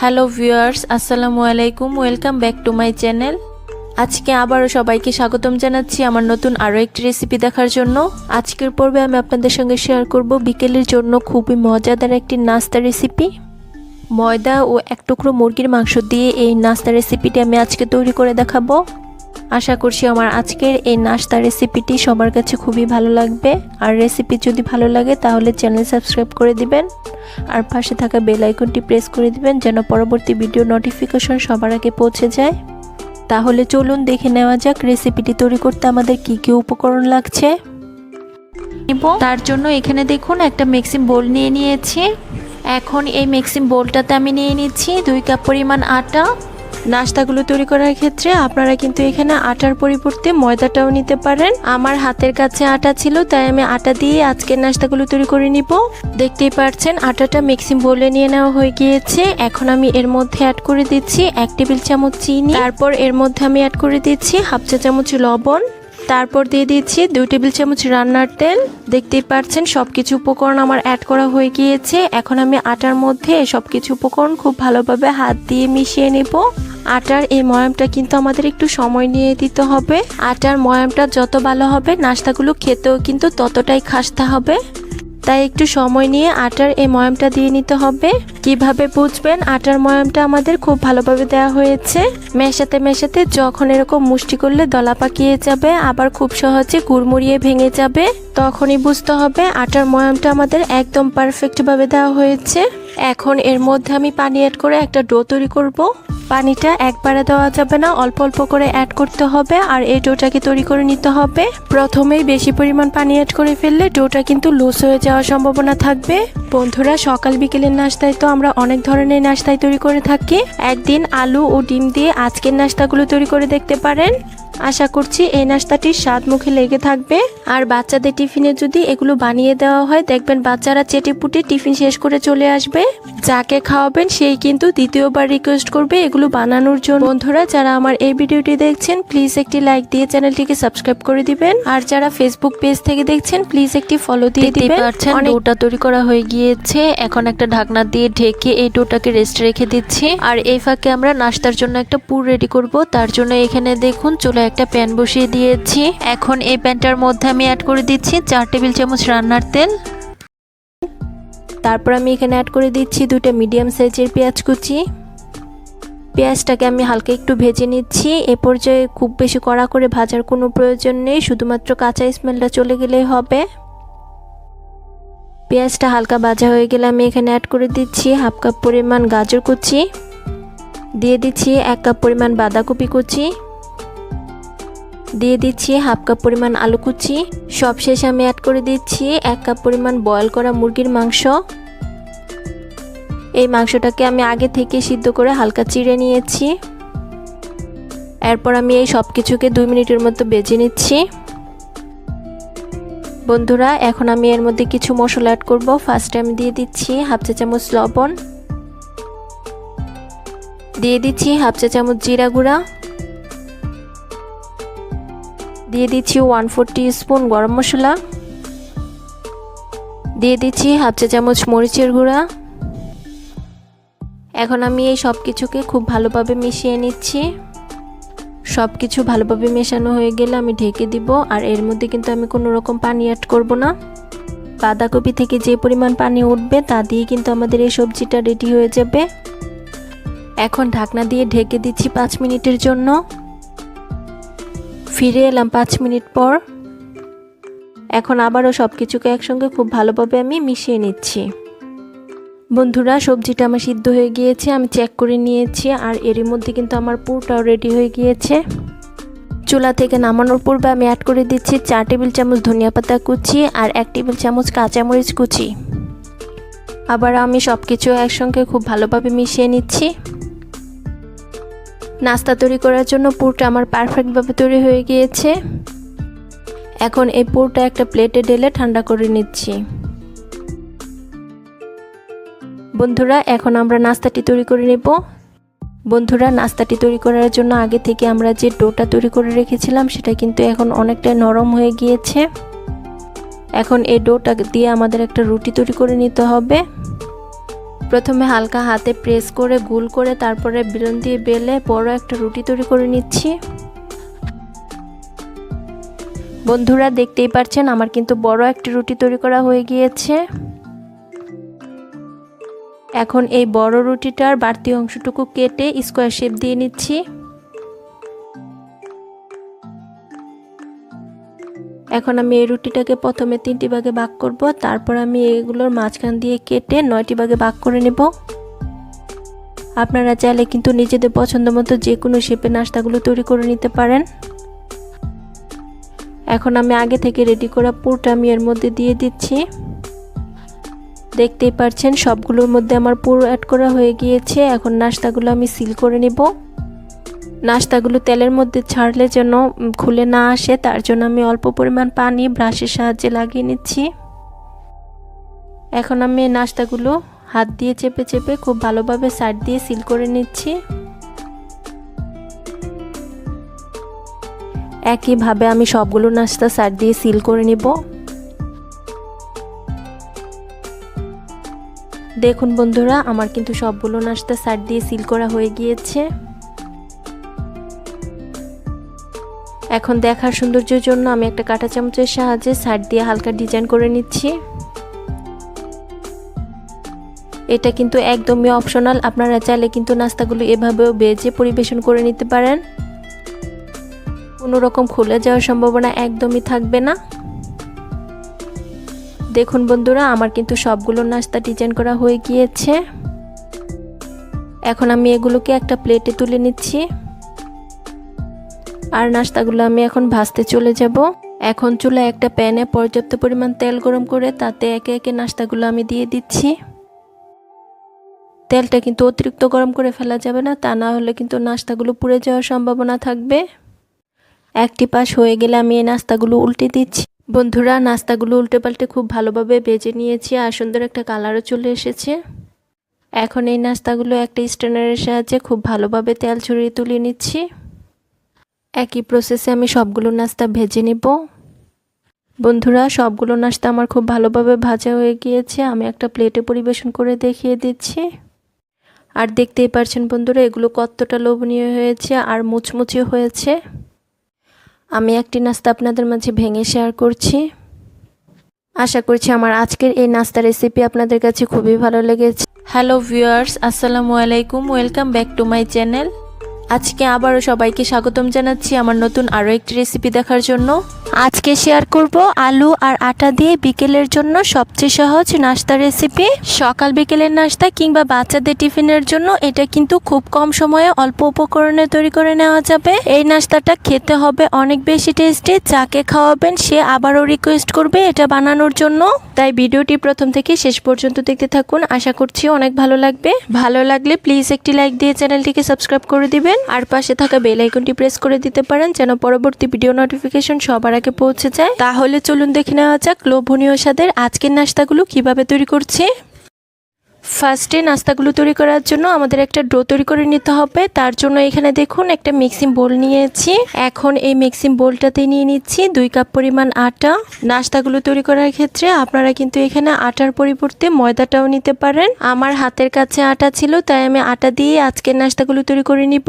Hello viewers আসসালামু আলাইকুম welcome back to my channel আজকে আবারও সবাইকে স্বাগতম জানাচ্ছি আমার নতুন আরও একটি রেসিপি দেখার জন্য। আজকের পর্বে আমি আপনাদের সঙ্গে শেয়ার করব বিকেলের জন্য খুবই মজাদার একটি নাস্তা রেসিপি ময়দা ও এক টুকরো মুরগির মাংস দিয়ে এই নাস্তা রেসিপিটি আমি আজকে তৈরি করে দেখাবো। আশা করছি আমার আজকের এই নাস্তা রেসিপিটি সবার কাছে খুবই ভালো লাগবে। আর রেসিপি যদি ভালো লাগে, তাহলে চ্যানেল সাবস্ক্রাইব করে দিবেন। আর পাশে থাকা বেল আইকনটি প্রেস করে দিবেন, যেন পরবর্তী ভিডিও নোটিফিকেশন সবার আগে পৌঁছে যায়। তাহলে চলুন দেখে নেওয়া যাক রেসিপিটি তৈরি করতে আমাদের কি কি উপকরণ লাগছে। তার জন্য এখানে দেখুন একটা মিক্সিং বোল নিয়ে নিয়েছি। এখন এই মিক্সিং বোলটাতে আমি নিয়ে নিচ্ছি দুই কাপ পরিমাণ আটা। নাস্তাগুলো তৈরি করার ক্ষেত্রে আপনারা কিন্তু এখানে আটার পরিবর্তে ময়দাটাও নিতে পারেন। আমার হাতের কাছে আটা ছিল, তাই আমি আটা দিয়ে আজকের নাস্তাগুলো তৈরি করে নিব। দেখতেই পাচ্ছেন আটাটা মিক্সিং বোলে নিয়ে নেওয়া হয়ে গিয়েছে। এখন আমি এর মধ্যে অ্যাড করে দিচ্ছি এক টেবিল চামচ চিনি। তারপর এর মধ্যে আমি অ্যাড করে দিচ্ছি হাফ চা চামচ লবণ। তারপর দিয়ে দিচ্ছি দুই টেবিল চামচ রান্নার তেল। দেখতেই পাচ্ছেন সব কিছু উপকরণ আমার অ্যাড করা হয়ে গিয়েছে। এখন আমি আটার মধ্যে সব কিছু উপকরণ খুব ভালোভাবে হাত দিয়ে মিশিয়ে নেব। আটার এই ময়ামটা কিন্তু আমাদের একটু সময় নিয়ে দিতে হবে। আটার ময়ামটা যত ভালো হবে, নাস্তাগুলো খেতেও কিন্তু ততটাই খাসতে হবে। তাই একটু সময় নিয়ে আটার এই ময়ামটা দিয়ে নিতে হবে। কীভাবে বুঝবেন? আটার ময়ামটা আমাদের খুব ভালোভাবে দেওয়া হয়েছে। মেশাতে মেশাতে যখন এরকম মুষ্টি করলে দলা পাকিয়ে যাবে, আবার খুব সহজে গুড়মুড়িয়ে ভেঙে যাবে, তখনই বুঝতে হবে আটার ময়ামটা আমাদের একদম পারফেক্টভাবে দেওয়া হয়েছে। এখন এর মধ্যে আমি পানি অ্যাড করে একটা ডো তৈরি করব। পানিটা একবারে দেওয়া যাবে না, অল্প অল্প করে অ্যাড করতে হবে আর এই ডোটাকে তৈরি করে নিতে হবে। প্রথমেই বেশি পরিমাণ পানি অ্যাড করে ফেললে ডোটা কিন্তু লুজ হয়ে যাওয়ার সম্ভাবনা থাকবে। বন্ধুরা, সকাল বিকেলের নাস্তায় তো আমরা অনেক ধরনের নাস্তায় তৈরি করে থাকি। একদিন আলু ও ডিম দিয়ে আজকের নাস্তাগুলো তৈরি করে দেখতে পারেন। আশা করছি এই নাস্তাটির স্বাদ মুখে লেগে থাকবে। আর বাচ্চাদের টিফিনে যদি এগুলো বানিয়ে দেওয়া হয় দেখবেন বাচ্চারা চেটে পুটে টিফিন শেষ করে চলে আসবে। যাকে খাওয়াবেন সেই কিন্তু দ্বিতীয়বার রিকোয়েস্ট করবে এগুলো বানানোর জন্য। বন্ধুরা যারা আমার এই ভিডিওটি দেখছেন প্লিজ একটি লাইক দিয়ে চ্যানেলটিকে সাবস্ক্রাইব করে দিবেন। আর যারা ফেসবুক পেজ থেকে দেখছেন প্লিজ একটি ফলো দিয়ে দিবেন। ডোটা তৈরি করা হয়ে গিয়েছে। এখন একটা ঢাকনা দিয়ে ঢেকে এই ডোটাকে রেস্ট রেখে দিচ্ছি। আর এই ফাঁকে আমরা নাস্তার জন্য একটা পুর রেডি করব। তার জন্য এখানে দেখুন চুলা একটা প্যান বসিয়ে দিয়েছি। এখন এই প্যানটার মধ্যে আমি অ্যাড করে দিচ্ছি চার টেবিল চামচ রান্নার তেল। তারপর আমি এখানে অ্যাড করে দিচ্ছি দুটো মিডিয়াম সাইজের পেঁয়াজ কুচি। পেঁয়াজটাকে আমি হালকা একটু ভেজে নিচ্ছি। এ পর্যায়ে খুব বেশি কড়া করে ভাজার কোনো প্রয়োজন নেই, শুধুমাত্র কাঁচা স্মেলটা চলে গেলেই হবে। পেঁয়াজটা হালকা ভাজা হয়ে গেলে আমি এখানে অ্যাড করে দিচ্ছি হাফ কাপ পরিমাণ গাজর কুচি। দিয়ে দিচ্ছি এক কাপ পরিমাণ বাঁধাকপি কুচি। দিয়ে দিচ্ছি হাফ কাপ পরিমাণ আলু কুচি। সবশেষে আমি অ্যাড করে দিচ্ছি এক কাপ পরিমাণ বয়ল করা মুরগির মাংস। এই মাংসটাকে আমি আগে থেকে সিদ্ধ করে হালকা চিড়ে নিয়েছি। এরপর আমি এই সব কিছুকে দুই মিনিটের মতো বেজে নিচ্ছি। বন্ধুরা, এখন আমি এর মধ্যে কিছু মশলা অ্যাড করব। ফার্স্টে আমি দিয়ে দিচ্ছি হাফ চা চামচ লবণ। দিয়ে দিচ্ছি হাফ চা চামচ জিরা গুঁড়া। দিয়ে দিচ্ছি ওয়ান ফোর স্পুন গরম মশলা। দিয়ে দিচ্ছি হাফ চা চামচ মরিচের গুঁড়া। এখন আমি এই সব কিছুকে খুব ভালোভাবে মিশিয়ে নিচ্ছি। সব কিছু ভালোভাবে মেশানো হয়ে গেলে আমি ঢেকে দিব, আর এর মধ্যে কিন্তু আমি কোনো রকম পানি অ্যাড করব না। বাঁধাকপি থেকে যে পরিমাণ পানি উঠবে তা দিয়ে কিন্তু আমাদের এই সবজিটা রেডি হয়ে যাবে। এখন ঢাকনা দিয়ে ঢেকে দিচ্ছি পাঁচ মিনিটের জন্য। ফিরে এলাম পাঁচ মিনিট পর। এখন আবারও সব কিছুকে একসঙ্গে খুব ভালোভাবে আমি মিশিয়ে নিচ্ছি। বন্ধুরা, সবজিটা আমার সিদ্ধ হয়ে গিয়েছে, আমি চেক করে নিয়েছি, আর এরই মধ্যে কিন্তু আমার পুরটাও রেডি হয়ে গিয়েছে। চুলা থেকে নামানোর পূর্বে আমি অ্যাড করে দিচ্ছি চার টেবিল চামচ ধনিয়া পাতা কুচি আর এক টেবিল চামচ কাঁচামরিচ কুচি। আবার আমি সব কিছু একসঙ্গে খুব ভালোভাবে মিশিয়ে নিচ্ছি। নাস্তা তৈরি করার জন্য পুরটা আমার পারফেক্টভাবে তৈরি হয়ে গিয়েছে। এখন এই পুরটা একটা প্লেটে ঢেলে ঠান্ডা করে নিচ্ছি। বন্ধুরা, এখন আমরা নাস্তাটি তৈরি করে নেব। বন্ধুরা, নাস্তাটি তৈরি করার জন্য আগে থেকে আমরা যে ডোটা তৈরি করে রেখেছিলাম, সেটা কিন্তু এখন অনেকটাই নরম হয়ে গিয়েছে। এখন এই ডোটা দিয়ে আমাদের একটা রুটি তৈরি করে নিতে হবে। প্রথমে হালকা হাতে প্রেস করে, গুল করে তারপরে বেলুন দিয়ে বেলে বড় একটা রুটি তৈরি করে নিচ্ছি। বন্ধুরা দেখতেই পাচ্ছেন, আমার কিন্তু বড় একটি রুটি তৈরি করা হয়ে গিয়েছে। এখন এই বড় রুটিটার বাড়তি অংশটুকু কেটে স্কোয়ার শেপ দিয়ে নিচ্ছি। এখন আমি এই রুটিটাকে প্রথমে তিনটি ভাগে ভাগ করব, তারপর আমি এগুলোর মাঝখান দিয়ে কেটে নয়টি ভাগে ভাগ করে নেব। আপনারা চাইলে কিন্তু নিজেদের পছন্দ মতো যে কোনো শেপে নাস্তাগুলো তৈরি করে নিতে পারেন। এখন আমি আগে থেকে রেডি করা পুরটা আমি এর মধ্যে দিয়ে দিচ্ছি। দেখতেই পাচ্ছেন সবগুলোর মধ্যে আমার পুর অ্যাড করা হয়ে গিয়েছে, এখন নাস্তাগুলো আমি সিল করে নেব। নাস্তাগুলো তেলের মধ্যে ছাড়লে যেন খুলে না আসে, তার জন্য আমি অল্প পরিমাণ পানি ব্রাশের সাহায্যে লাগিয়ে নিচ্ছি। এখন আমি নাস্তাগুলো হাত দিয়ে চেপে চেপে খুব ভালোভাবে সাইড দিয়ে সিল করে নিচ্ছি। একইভাবে আমি সবগুলো নাস্তা সাইড দিয়ে সিল করে নিব। দেখুন বন্ধুরা, আমার কিন্তু সবগুলো নাস্তা সাইড দিয়ে সিল করা হয়ে গিয়েছে। এখন দেখার সৌন্দর্যের জন্য আমি একটা কাঁটা চামচের সাহায্যে সাইড দিয়ে হালকা ডিজাইন করে নিচ্ছি। এটা কিন্তু একদমই অপশনাল, আপনারা চাইলে কিন্তু নাস্তাগুলো এভাবেও বেজে পরিবেশন করে নিতে পারেন। কোনো রকম খুলে যাওয়ার সম্ভাবনা একদমই থাকবে না। দেখুন বন্ধুরা, আমার কিন্তু সবগুলো নাস্তা ডিজাইন করা হয়ে গিয়েছে। এখন আমি এগুলোকে একটা প্লেটে তুলে নিচ্ছি। আর নাস্তাগুলো আমি এখন ভাজতে চলে যাব। এখন চুলা একটা প্যানে পর্যাপ্ত পরিমাণ তেল গরম করে তাতে একে একে নাস্তাগুলো আমি দিয়ে দিচ্ছি। তেলটা কিন্তু অতিরিক্ত গরম করে ফেলা যাবে না, তা না হলে কিন্তু নাস্তাগুলো পুড়ে যাওয়ার সম্ভাবনা থাকবে। একটি পাশ হয়ে গেলে আমি এই নাস্তাগুলো উল্টে দিচ্ছি। বন্ধুরা, নাস্তাগুলো উল্টে পাল্টে খুব ভালোভাবে বেজে নিয়েছি আর সুন্দর একটা কালারও চলে এসেছে। এখন এই নাস্তাগুলো একটা স্ট্যান্ডারের সাহায্যে খুব ভালোভাবে তেল ছড়িয়ে তুলে নিচ্ছি। একই প্রসেসে আমি সবগুলো নাস্তা ভেজে নিব। বন্ধুরা, সবগুলো নাস্তা আমার খুব ভালোভাবে ভাজা হয়ে গিয়েছে। আমি একটা প্লেটে পরিবেশন করে দেখিয়ে দিচ্ছি। আর দেখতেই পারছেন বন্ধুরা, এগুলো কতটা লোভনীয় হয়েছে আর মুচমুচে হয়েছে। আমি একটি নাস্তা আপনাদের মাঝে ভেঙে শেয়ার করছি। আশা করছি আমার আজকের এই নাস্তা রেসিপি আপনাদের কাছে খুবই ভালো লেগেছে। হ্যালো ভিউয়ার্স আসসালামু আলাইকুম welcome back to my channel আজকে আবারও সবাইকে স্বাগতম জানাচ্ছি আমার নতুন আরও একটি রেসিপি দেখার জন্য। আজকে শেয়ার করব আলু আর আটা দিয়ে বিকেলের জন্য সবচেয়ে সহজ নাস্তা রেসিপি সকাল বিকেলের নাস্তা কিংবা বাচ্চাদের টিফিনের জন্য এটা কিন্তু খুব কম সময়ে অল্প উপকরণে তৈরি করে নেওয়া যাবে। এই নাস্তাটা খেতে হবে অনেক বেশি টেস্টি যাকে খাওয়াবেন সে আবারও রিকোয়েস্ট করবে এটা বানানোর জন্য। তাই ভিডিওটি প্রথম থেকে শেষ পর্যন্ত দেখতে থাকুন। আশা করছি অনেক ভালো লাগবে। ভালো লাগলে প্লিজ একটি লাইক দিয়ে চ্যানেলটিকে সাবস্ক্রাইব করে দিবেন। আর পাশে থাকা বেল আইকনটি প্রেস করে দিতে পারেন যেন পরবর্তী ভিডিও নোটিফিকেশন সবার আগে পৌঁছে যায়। তাহলে চলুন দেখে নেওয়া যাক লোভনীয় স্বাদের আজকের নাস্তাগুলো কীভাবে তৈরি করছি। ফার্স্টে নাস্তাগুলো তৈরি করার জন্য আমাদের একটা ডো তৈরি করে নিতে হবে। তার জন্য এখানে দেখুন একটা মিক্সিং বোল নিয়েছি। এখন এই মিক্সিং বোলটাতে নিয়ে নিচ্ছি দুই কাপ পরিমাণ আটা। নাস্তাগুলো তৈরি করার ক্ষেত্রে আপনারা কিন্তু এখানে আটার পরিবর্তে ময়দাটাও নিতে পারেন। আমার হাতের কাছে আটা ছিল, তাই আমি আটা দিয়ে আজকের নাস্তাগুলো তৈরি করে নিব।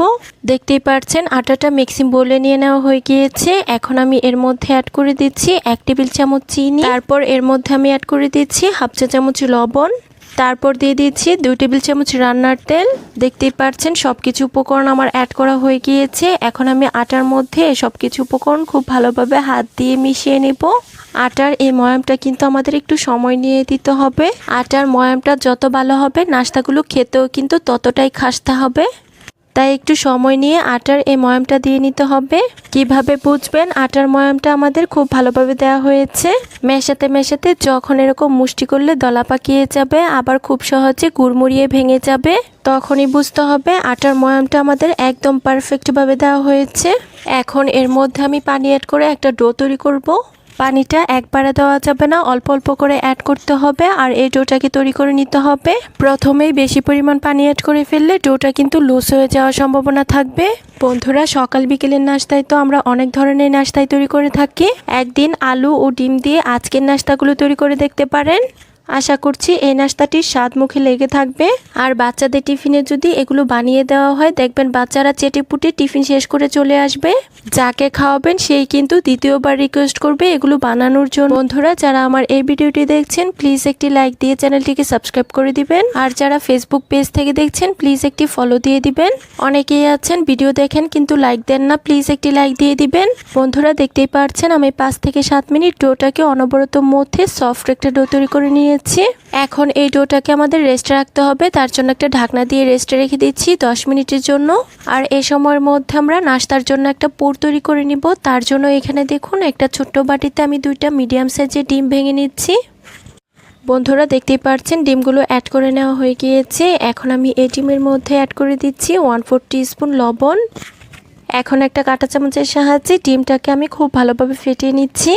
দেখতেই পাচ্ছেন আটাটা মিক্সিং বোলে নিয়ে নেওয়া হয়ে গিয়েছে। এখন আমি এর মধ্যে অ্যাড করে দিচ্ছি এক টেবিল চামচ চিনি। তারপর এর মধ্যে আমি অ্যাড করে দিচ্ছি হাফ চা চামচ লবণ। তারপর দিয়ে দিচ্ছি দুই টেবিল চামচ রান্নার তেল। দেখতেই পাচ্ছেন সব কিছু উপকরণ আমার অ্যাড করা হয়ে গিয়েছে। এখন আমি আটার মধ্যে সব কিছু উপকরণ খুব ভালোভাবে হাত দিয়ে মিশিয়ে নেব। আটার এই ময়ামটা কিন্তু আমাদের একটু সময় নিয়ে দিতে হবে। আটার ময়ামটা যত ভালো হবে, নাস্তাগুলো খেতেও কিন্তু ততটাই খাসতে হবে। তাই একটু সময় নিয়ে আটার এই ময়ামটা দিয়ে নিতে হবে। কীভাবে বুঝবেন? আটার ময়ামটা আমাদের খুব ভালোভাবে দেওয়া হয়েছে। মেশাতে মেশাতে যখন এরকম মুষ্টি করলে দলা পাকিয়ে যাবে, আবার খুব সহজে গুড়মুড়িয়ে ভেঙে যাবে, তখনই বুঝতে হবে আটার ময়ামটা আমাদের একদম পারফেক্টভাবে দেওয়া হয়েছে। এখন এর মধ্যে আমি পানি অ্যাড করে একটা ডো তৈরি করব। পানিটা একবারে দেওয়া যাবে না, অল্প অল্প করে অ্যাড করতে হবে আর এই ডোটাকে তৈরি করে নিতে হবে। প্রথমেই বেশি পরিমাণ পানি অ্যাড করে ফেললে ডোটা কিন্তু লুজ হয়ে যাওয়ার সম্ভাবনা থাকবে। বন্ধুরা, সকাল বিকেলের নাস্তায় তো আমরা অনেক ধরনের নাস্তায় তৈরি করে থাকি। একদিন আলু ও ডিম দিয়ে আজকের নাস্তাগুলো তৈরি করে দেখতে পারেন। আশা করছি এই নাস্তাটির স্বাদ মুখে লেগে থাকবে। আর বাচ্চাদের টিফিনে যদি এগুলো বানিয়ে দেওয়া হয়, দেখবেন বাচ্চারা চেটে পুটে টিফিন শেষ করে চলে আসবে। যাকে খাওয়াবেন, সেই কিন্তু দ্বিতীয়বার রিকোয়েস্ট করবে এগুলো বানানোর জন্য। বন্ধুরা, যারা আমার এই ভিডিওটি দেখছেন প্লিজ একটি লাইক দিয়ে চ্যানেলটিকে সাবস্ক্রাইব করে দিবেন। আর যারা ফেসবুক পেজ থেকে দেখছেন প্লিজ একটি ফলো দিয়ে দিবেন। অনেকেই আছেন ভিডিও দেখেন, কিন্তু লাইক দেন না প্লিজ একটি লাইক দিয়ে দিবেন। বন্ধুরা, দেখতেই পারছেন, আমি পাঁচ থেকে সাত মিনিট ডোটাকে অনবরত মধ্যে সফট একটা ডো তৈরি করে নিয়েছি। এখন এই ডোটাকে আমাদের রেস্টে রাখতে হবে। তার জন্য একটা ঢাকনা দিয়ে রেস্টে রেখে দিচ্ছি দশ মিনিটের জন্য। আর এই সময়ের মধ্যে আমরা নাস্তার জন্য একটা পুর তৈরি করে নিব। তার জন্য এখানে দেখুন একটা ছোট্ট বাটিতে আমি দুইটা মিডিয়াম সাইজের ডিম ভেঙে নিচ্ছি। বন্ধুরা, দেখতেই পাচ্ছেন, ডিমগুলো অ্যাড করে নেওয়া হয়ে গিয়েছে। এখন আমি এই ডিমের মধ্যে অ্যাড করে দিচ্ছি ওয়ান ফোর স্পুন লবণ। এখন একটা কাঁটা চামচের সাহায্যে ডিমটাকে আমি খুব ভালোভাবে ফেটিয়ে নিচ্ছি।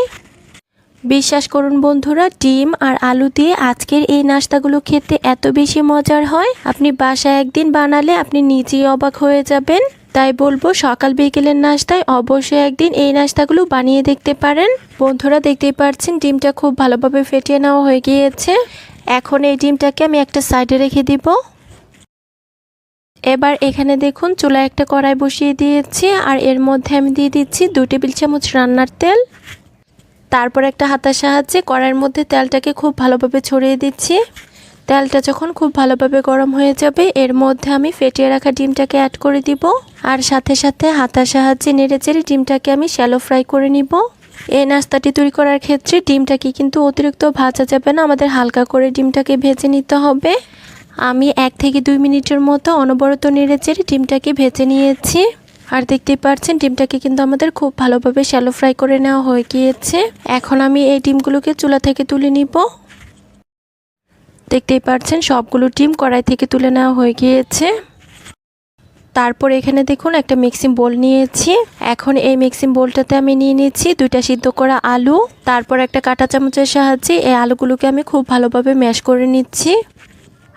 বিশ্বাস করুন বন্ধুরা, ডিম আর আলু দিয়ে আজকের এই নাস্তাগুলো খেতে এত বেশি মজার হয়। আপনি বাসায় একদিন বানালে আপনি নিজেই অবাক হয়ে যাবেন। তাই বলব, সকাল বিকেলের নাস্তায় অবশ্যই একদিন এই নাস্তাগুলো বানিয়ে দেখতে পারেন। বন্ধুরা, দেখতেই পাচ্ছেন ডিমটা খুব ভালোভাবে ফেটিয়ে নেওয়া হয়ে গিয়েছে। এখন এই ডিমটাকে আমি একটা সাইডে রেখে দিব। এবার এখানে দেখুন, চুলায় একটা কড়াই বসিয়ে দিয়েছি। আর এর মধ্যে আমি দিয়ে দিচ্ছি দু টেবিল চামচ রান্নার তেল। তারপর একটা হাতার সাহায্যে কড়াইয়ের মধ্যে তেলটাকে খুব ভালোভাবে ছড়িয়ে দিচ্ছি। তেলটা যখন খুব ভালোভাবে গরম হয়ে যাবে, এর মধ্যে আমি ফেটিয়ে রাখা ডিমটাকে অ্যাড করে দিব। আর সাথে সাথে হাতার সাহায্যে নেড়ে চেড়ে ডিমটাকে আমি শ্যালো ফ্রাই করে নিব। এই নাস্তাটি তৈরি করার ক্ষেত্রে ডিমটাকে কিন্তু অতিরিক্ত ভাজা যাবে না, আমাদের হালকা করে ডিমটাকে ভেজে নিতে হবে। আমি এক থেকে দুই মিনিটের মতো অনবরত নেড়ে চেড়ে ডিমটাকে ভেজে নিয়েছি। আর দেখতেই পাচ্ছেন ডিমটাকে কিন্তু আমাদের খুব ভালোভাবে শ্যালো ফ্রাই করে নেওয়া হয়ে গিয়েছে। এখন আমি এই ডিমগুলোকে চুলা থেকে তুলে নিব। দেখতেই পাচ্ছেন সবগুলো ডিম কড়াই থেকে তুলে নেওয়া হয়ে গিয়েছে। তারপর এখানে দেখুন, একটা মিক্সিং বোল নিয়েছি। এখন এই মিক্সিং বোলটাতে আমি নিয়ে নিচ্ছি দুইটা সিদ্ধ করা আলু। তারপর একটা কাঁটা চামচের সাহায্যে এই আলুগুলোকে আমি খুব ভালোভাবে ম্যাশ করে নিচ্ছি।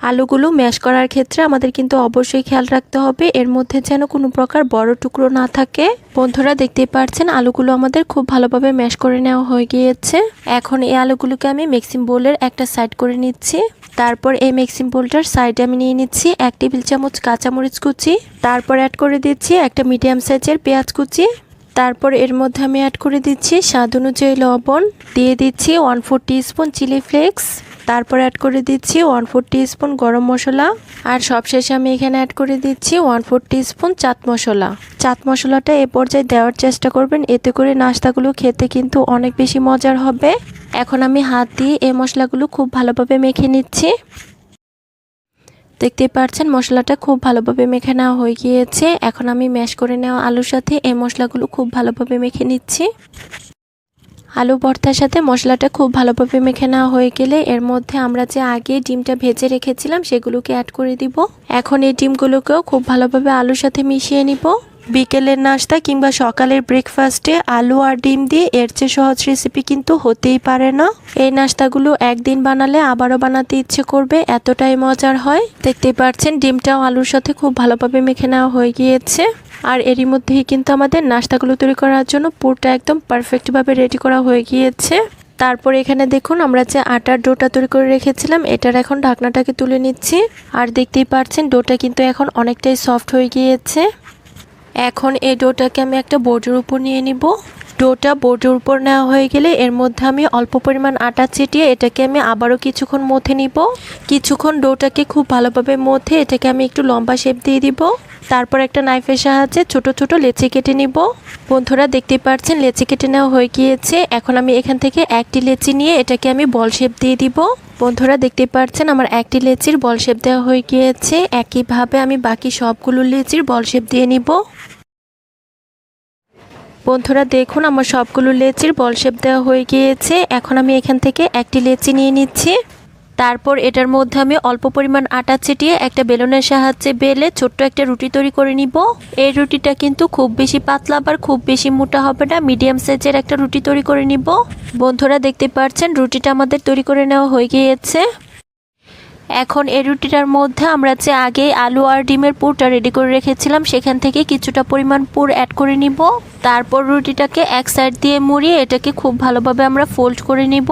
আলুগুলো ম্যাশ করার ক্ষেত্রে আমাদের কিন্তু অবশ্যই খেয়াল রাখতে হবে। এর মধ্যে যেন কোনো প্রকার বড় টুকরো না থাকে। বন্ধুরা দেখতেই পাচ্ছেন আলুগুলো আমাদের খুব ভালোভাবে ম্যাশ করে নেওয়া হয়ে গিয়েছে। এখন এই আলুগুলোকে আমি মিক্সিং বোলের একটা সাইড করে নিচ্ছি। তারপর এই মিক্সিং বোলটার সাইডে আমি নিয়ে নিচ্ছি এক টেবিল চামচ কাঁচামরিচ কুচি। তারপর অ্যাড করে দিচ্ছি একটা মিডিয়াম সাইজের পেঁয়াজ কুচি। তারপর এর মধ্যে আমি অ্যাড করে দিচ্ছি স্বাদ অনুযায়ী লবণ। দিয়ে দিচ্ছি one four spoon chilli flakes তারপর অ্যাড করে দিচ্ছি ওয়ান ফোর স্পুন গরম মশলা। আর সবশেষে আমি এখানে অ্যাড করে দিচ্ছি one four spoon chaat masala. Chaat মশলাটা এ পর্যায়ে দেওয়ার চেষ্টা করবেন, এতে করে নাস্তাগুলো খেতে কিন্তু অনেক বেশি মজার হবে। এখন আমি হাত দিয়ে এই মশলাগুলো খুব ভালোভাবে মেখে নিচ্ছি। দেখতেই পাচ্ছেন, মশলাটা খুব ভালোভাবে মেখে নেওয়া হয়ে গিয়েছে। এখন আমি ম্যাশ করে নেওয়া আলুর সাথে এই মশলাগুলো খুব ভালোভাবে মেখে নিচ্ছি। আলু ভর্তার সাথে মশলাটা খুব ভালোভাবে মেখে নেওয়া হয়ে গেলে এর মধ্যে আমরা যে আগে ডিমটা ভেজে রেখেছিলাম সেগুলোকে অ্যাড করে দিব। এখন এই ডিমগুলোকেও খুব ভালোভাবে আলুর সাথে মিশিয়ে নিব। বিকেলের নাস্তা কিংবা সকালের ব্রেকফাস্টে আলু আর ডিম দিয়ে এর চেয়ে সহজ রেসিপি কিন্তু হতেই পারে না। এই নাস্তাগুলো একদিন বানালে আবারও বানাতে ইচ্ছে করবে, এতটাই মজার হয়। দেখতেই পাচ্ছেন, ডিমটাও আলুর সাথে খুব ভালোভাবে মেখে নেওয়া হয়ে গিয়েছে। আর এরই মধ্যেই কিন্তু আমাদের নাস্তাগুলো তৈরি করার জন্য পুরটা একদম পারফেক্টভাবে রেডি করা হয়ে গিয়েছে। তারপর এখানে দেখুন, আমরা যে আটার ডোটা তৈরি করে রেখেছিলাম, এটার এখন ঢাকনাটাকে তুলে নিচ্ছি। আর দেখতেই পাচ্ছেন, ডোটা কিন্তু এখন অনেকটাই সফট হয়ে গিয়েছে। এখন এই ডোটাকে আমি একটা বোর্ডের উপর নিয়ে নিব। ডোটা বোর্ডের উপর নেওয়া হয়ে গেলে এর মধ্যে আমি অল্প পরিমাণ আটা ছিটিয়ে এটাকে আমি আবারও কিছুক্ষণ মথে নিব। কিছুক্ষণ ডোটাকে খুব ভালোভাবে মথে এটাকে আমি একটু লম্বা শেপ দিয়ে দিব। তারপর একটা নাইফের সাহায্যে ছোট ছোট লেচি কেটে নিব। বন্ধুরা দেখতে পাচ্ছেন লেচি কেটে নেওয়া হয়ে গিয়েছে। এখন আমি এখান থেকে একটি লেচি নিয়ে এটাকে আমি বল শেপ দিয়ে দিব। বন্ধুরা দেখতে পাচ্ছেন আমার একটি লেচির বল শেপ দেওয়া হয়ে গিয়েছে। একইভাবে আমি বাকি সবগুলো লেচির বল শেপ দিয়ে নিব। বন্ধুরা দেখুন, আমার সবগুলো লেচির বল শেপ দেওয়া হয়ে গিয়েছে। এখন আমি এখান থেকে একটি লেচি নিয়ে নিচ্ছি। তারপর এটার মধ্যে আমি অল্প পরিমাণ আটা ছিটিয়ে একটা বেলুনের সাহায্যে বেলে ছোট্ট একটা রুটি তৈরি করে নিব। এই রুটিটা কিন্তু খুব বেশি পাতলা আবার খুব বেশি মোটা হবে না, মিডিয়াম সাইজের একটা রুটি তৈরি করে নিব। বন্ধুরা দেখতে পাচ্ছেন রুটিটা আমাদের তৈরি করে নেওয়া হয়ে গিয়েছে। এখন এই রুটিটার মধ্যে আমরা যে আগে আলু আর ডিমের পুরটা রেডি করে রেখেছিলাম, সেখান থেকে কিছুটা পরিমাণ পুর অ্যাড করে নিব। তারপর রুটিটাকে এক সাইড দিয়ে মুড়িয়ে এটাকে খুব ভালোভাবে আমরা ফোল্ড করে নিব।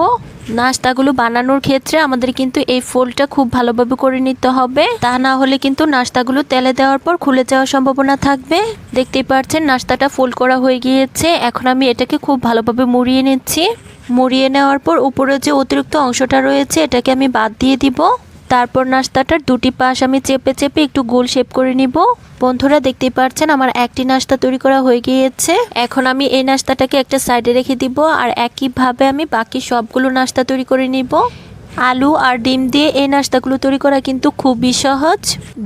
নাস্তাগুলো বানানোর ক্ষেত্রে আমাদের কিন্তু এই ফোলটা খুব ভালোভাবে করে নিতে হবে। তা না হলে কিন্তু নাস্তাগুলো তেলে দেওয়ার পর খুলে যাওয়ার সম্ভাবনা থাকবে। দেখতেই পাচ্ছেন নাস্তাটা ফোল্ড করা হয়ে গিয়েছে। এখন আমি এটাকে খুব ভালোভাবে মুড়িয়ে নিচ্ছি। মুড়িয়ে নেওয়ার পর উপরে যে অতিরিক্ত অংশটা রয়েছে, এটাকে আমি বাদ দিয়ে দিব। তারপর নাস্তাটার দুটি পাশ আমি চেপে চেপে একটু গোল শেপ করে নিব। বন্ধুরা, দেখতেই পাচ্ছেন আমার একটি নাস্তা তৈরি করা হয়ে গিয়েছে। এখন আমি এই নাস্তাটাকে একটা সাইডে রেখে দিব আর একইভাবে আমি বাকি সবগুলো নাস্তা তৈরি করে নিব। আলু আর ডিম দিয়ে এই নাস্তাগুলো তৈরি করা কিন্তু খুবই সহজ।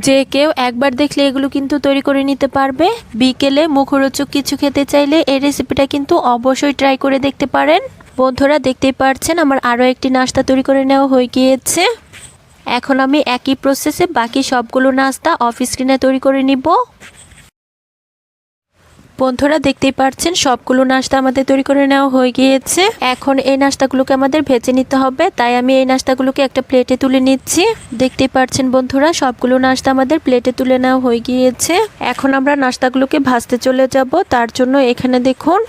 যে কেউ একবার দেখলে এগুলো কিন্তু তৈরি করে নিতে পারবে। বিকেলে মুখরোচক কিছু খেতে চাইলে এই রেসিপিটা কিন্তু অবশ্যই ট্রাই করে দেখতে পারেন। বন্ধুরা, দেখতেই পারছেন আমার আরও একটি নাস্তা তৈরি করে নেওয়া হয়ে গিয়েছে। এখন আমি একই প্রসেসে বাকি সবগুলো নাস্তা অফ স্ক্রিনে তৈরি করে নিব। বন্ধুরা, দেখতেই পাচ্ছেন সবগুলো নাস্তা আমাদের তৈরি করে নেওয়া হয়ে গিয়েছে। এখন এই নাস্তাগুলোকে আমাদের ভেজে নিতে হবে, তাই আমি এই নাস্তাগুলোকে একটা প্লেটে তুলে নিচ্ছি। দেখতেই পাচ্ছেন বন্ধুরা, সবগুলো নাস্তা আমাদের প্লেটে তুলে নেওয়া হয়ে গিয়েছে। এখন আমরা নাস্তাগুলোকে ভাজতে চলে যাব, তার জন্য এখানে দেখুন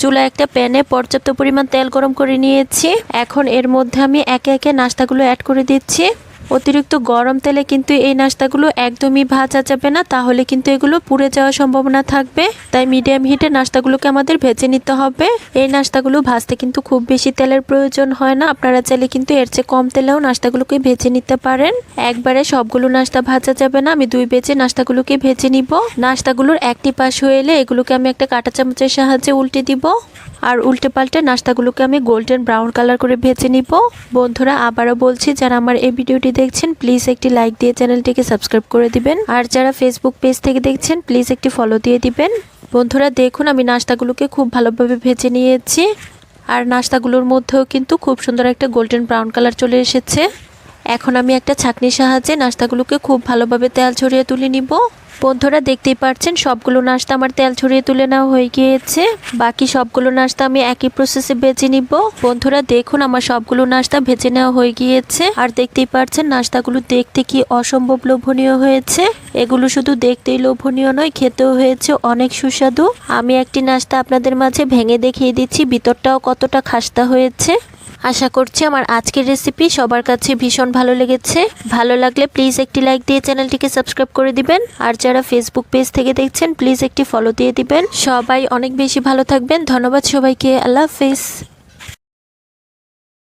চুলা একটা প্যানে পর্যাপ্ত পরিমাণ তেল গরম করে নিয়েছি। এখন এর মধ্যে আমি একে একে নাস্তাগুলো অ্যাড করে দিচ্ছি। অতিরিক্ত গরম তেলে কিন্তু এই নাস্তাগুলো একদমই ভাজা যাবে না, তাহলে কিন্তু এগুলো পুড়ে যাওয়ার সম্ভাবনা থাকবে। তাই মিডিয়াম হিটে নাস্তাগুলোকে আমাদের ভেজে নিতে হবে। এই নাস্তাগুলো ভাজতে কিন্তু খুব বেশি তেলের প্রয়োজন হয় না, আপনারা চাইলে কিন্তু এর চেয়ে কম তেলেও নাস্তাগুলোকে ভেজে নিতে পারেন। একবারে সবগুলো নাস্তা ভাজা যাবে না, আমি দুই বেজে নাস্তাগুলোকে ভেজে নিব। নাস্তাগুলোর একটি পাশ হয়ে এলে এগুলোকে আমি একটা কাঁটা চামচের সাহায্যে উল্টে দিব। আর উল্টে পাল্টে নাস্তাগুলোকে আমি গোল্ডেন ব্রাউন কালার করে ভেজে নিব। বন্ধুরা, আবারও বলছি, যারা আমার এই ভিডিওটি দেখছেন প্লিজ একটি লাইক দিয়ে চ্যানেলটিকে সাবস্ক্রাইব করে দিবেন। আর যারা ফেসবুক পেজ থেকে দেখছেন প্লিজ একটি ফলো দিয়ে দিবেন। বন্ধুরা, দেখুন, আমি নাস্তাগুলোকে খুব ভালোভাবে ভেজে নিয়েছি। আর নাস্তাগুলোর মধ্যেও কিন্তু খুব সুন্দর একটা গোল্ডেন ব্রাউন কালার চলে এসেছে। এখন আমি একটা ছাঁকনির সাহায্যে নাস্তাগুলোকে খুব ভালোভাবে তেল ছড়িয়ে তুলে নিব। বন্ধুরা দেখতেই পাচ্ছেন সবগুলো নাস্তা আমার তেল ছড়িয়ে তুলে নেওয়া হয়ে গিয়েছে। বাকি সবগুলো নাস্তা আমি একই প্রসেসে বেজে নিব। বন্ধুরা দেখুন, আমার সবগুলো নাস্তা ভেজে নেওয়া হয়ে গিয়েছে। আর দেখতেই পাচ্ছেন নাস্তাগুলো দেখতে কি অসম্ভব লোভনীয় হয়েছে। এগুলো শুধু দেখতেই লোভনীয় নয়, খেতেও হয়েছে অনেক সুস্বাদু। আমি একটি নাস্তা আপনাদের মাঝে ভেঙে দেখিয়ে দিচ্ছি, ভিতরটাও কতটা খাস্তা হয়েছে। আশা করছি আমার আজকের রেসিপি সবার কাছে ভীষণ ভালো লেগেছে। ভালো লাগলে প্লিজ একটি লাইক দিয়ে চ্যানেলটিকে সাবস্ক্রাইব করে দিবেন। আর যারা ফেসবুক পেজ থেকে দেখছেন প্লিজ একটি ফলো দিয়ে দিবেন। সবাই অনেক বেশি ভালো থাকবেন। ধন্যবাদ সবাইকে। আল্লাহ হাফিজ।